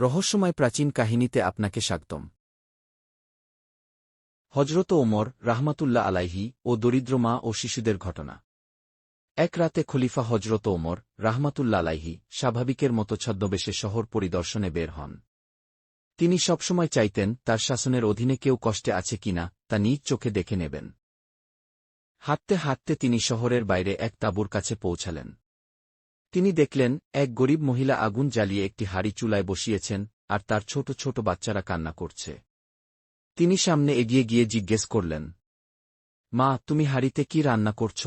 রহস্যময় প্রাচীন কাহিনীতে আপনাকে স্বাগতম। হজরত ওমর রাহমাতুল্লাহ আলাইহি ও দরিদ্র মা ও শিশুদের ঘটনা। এক রাতে খলিফা হজরত ওমর রাহমাতুল্লা আলাইহি স্বাভাবিকের মতো ছদ্মবেশে শহর পরিদর্শনে বের হন। তিনি সবসময় চাইতেন তার শাসনের অধীনে কেউ কষ্টে আছে কিনা তা নিজ চোখে দেখে নেবেন। হাঁটতে হাঁটতে তিনি শহরের বাইরে এক তাঁবুর কাছে পৌঁছালেন। তিনি দেখলেন, এক গরিব মহিলা আগুন জ্বালিয়ে একটি হাড়ি চুলায় বসিয়েছেন, আর তার ছোট ছোট বাচ্চারা কান্না করছে। তিনি সামনে এগিয়ে গিয়ে জিজ্ঞেস করলেন, মা, তুমি হাড়িতে কি রান্না করছ?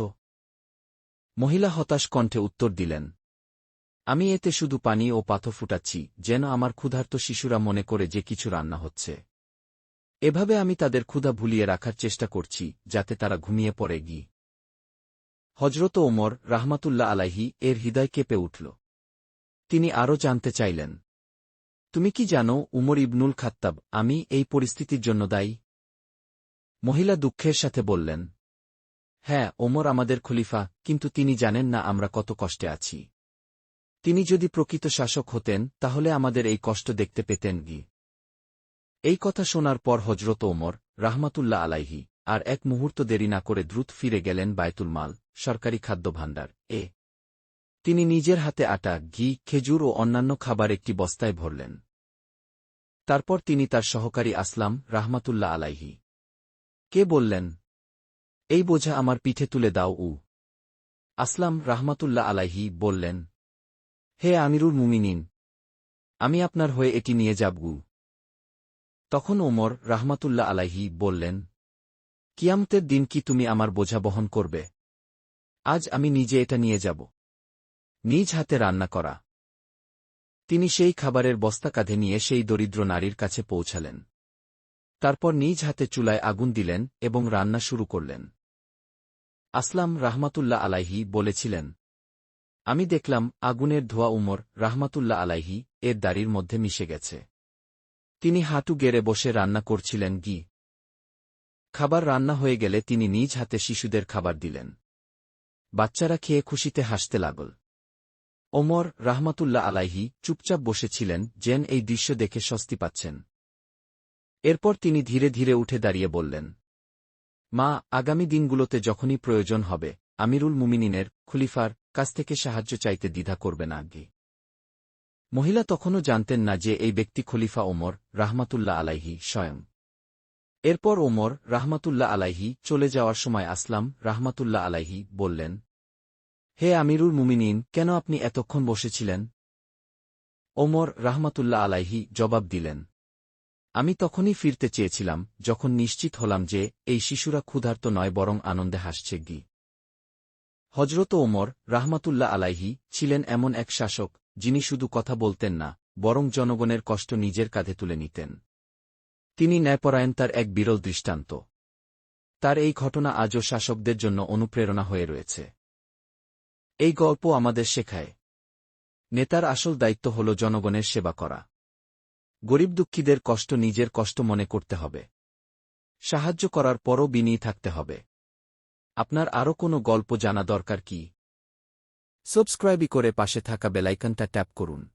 মহিলা হতাশ কণ্ঠে উত্তর দিলেন, আমি এতে শুধু পানি ও পাথর ফুটাচ্ছি, যেন আমার ক্ষুধার্ত শিশুরা মনে করে যে কিছু রান্না হচ্ছে। এভাবে আমি তাদের ক্ষুধা ভুলিয়ে রাখার চেষ্টা করছি, যাতে তারা ঘুমিয়ে পড়ে গি। হজরত ওমর রাহমাতুল্লাহ আলাহি এর হৃদয় কেঁপে উঠল। তিনি আরও জানতে চাইলেন, তুমি কি জানো উমর ইবনুল খাত্তাব আমি এই পরিস্থিতির জন্য দায়ী? মহিলা দুঃখের সাথে বললেন হ্যাঁ ওমর আমাদের খলিফা, কিন্তু তিনি জানেন না আমরা কত কষ্টে আছি। তিনি যদি প্রকৃত শাসক হতেন, তাহলে আমাদের এই কষ্ট দেখতে পেতেন গি এই কথা শোনার পর হজরত ওমর রাহমাতুল্লাহ আলাইহি আর এক মুহূর্ত দেরি না করে দ্রুত ফিরে গেলেন বায়তুল মাল। সরকারি খাদ্য ভাণ্ডার এ। তিনি নিজের হাতে আটা, ঘি, খেজুর ও অন্যান্য খাবার একটি বস্তায় ভরলেন। তারপর তিনি তার সহকারী আসলাম রাহমাতুল্লাহ আলাইহি। কে বললেন, এই বোঝা আমার পিঠে তুলে দাও, উ। আসলাম রাহমাতুল্লাহ আলাইহি বললেন, হে আমিরুল মুমিনিন, আমি আপনার হয়ে এটি নিয়ে যাবগু তখন ওমর রাহমাতুল্লাহ আলাইহি বললেন, কিয়ামতের দিন কি তুমি আমার বোঝা বহন করবে? আজ আমি নিজে এটা নিয়ে যাব। নিজ হাতে রান্না করা। তিনি সেই খাবারের বস্তা কাঁধে নিয়ে সেই দরিদ্র নারীর কাছে পৌঁছালেন। তারপর নিজ হাতে চুলায় আগুন দিলেন এবং রান্না শুরু করলেন। আসলাম রাহমাতুল্লাহ আলাইহি বলেছিলেন, আমি দেখলাম আগুনের ধোয়া উমর রাহমাতুল্লাহ আলাইহি এর দাড়ির মধ্যে মিশে গেছে। তিনি হাঁটু গেড়ে বসে রান্না করছিলেন গি খাবার রান্না হয়ে গেলে তিনি নিজ হাতে শিশুদের খাবার দিলেন। বাচ্চারা খেয়ে খুশিতে হাসতে লাগল। ওমর রাহমাতুল্লাহ আলাইহি চুপচাপ বসেছিলেন, যেন এই দৃশ্য দেখে স্বস্তি পাচ্ছেন। এরপর তিনি ধীরে ধীরে উঠে দাঁড়িয়ে বললেন, মা, আগামী দিনগুলোতে যখনই প্রয়োজন হবে, আমিরুল মুমিনিনের খুলিফার কাছ থেকে সাহায্য চাইতে দ্বিধা করবে না আগে। মহিলা তখনও জানতেন না যে এই ব্যক্তি খলিফা ওমর রাহমাতুল্লাহ আলাইহি স্বয়ং। এরপর ওমর রাহমাতুল্লাহ আলাইহি চলে যাওয়ার সময় আসলাম, রাহমাতুল্লাহ আলাইহি বললেন, হে আমিরুল মুমিনিন, কেন আপনি এতক্ষণ বসেছিলেন? ওমর রাহমাতুল্লাহ আলাইহি জবাব দিলেন, আমি তখনই ফিরতে চেয়েছিলাম, যখন নিশ্চিত হলাম যে এই শিশুরা ক্ষুধার্ত নয়, বরং আনন্দে হাসছে গি। হজরত ওমর রাহমাতুল্লাহ আলাইহি ছিলেন এমন এক শাসক, যিনি শুধু কথা বলতেন না, বরং জনগণের কষ্ট নিজের কাঁধে তুলে নিতেন। তিনি ন্যায়পরায়ণ তার এক বিরল দৃষ্টান্ত। তার এই ঘটনা আজও শাসকদের জন্য অনুপ্রেরণা হয়ে রয়েছে। এই গল্প আমাদের শেখায়, নেতার আসল দায়িত্ব হল জনগণের সেবা করা। গরিব দুঃখীদের কষ্ট নিজের কষ্ট মনে করতে হবে। সাহায্য করার পরও বিনিয়ে থাকতে হবে। আপনার আরও কোনো গল্প জানা দরকার কি? সাবস্ক্রাইবই করে পাশে থাকা বেলাইকনটা ট্যাপ করুন।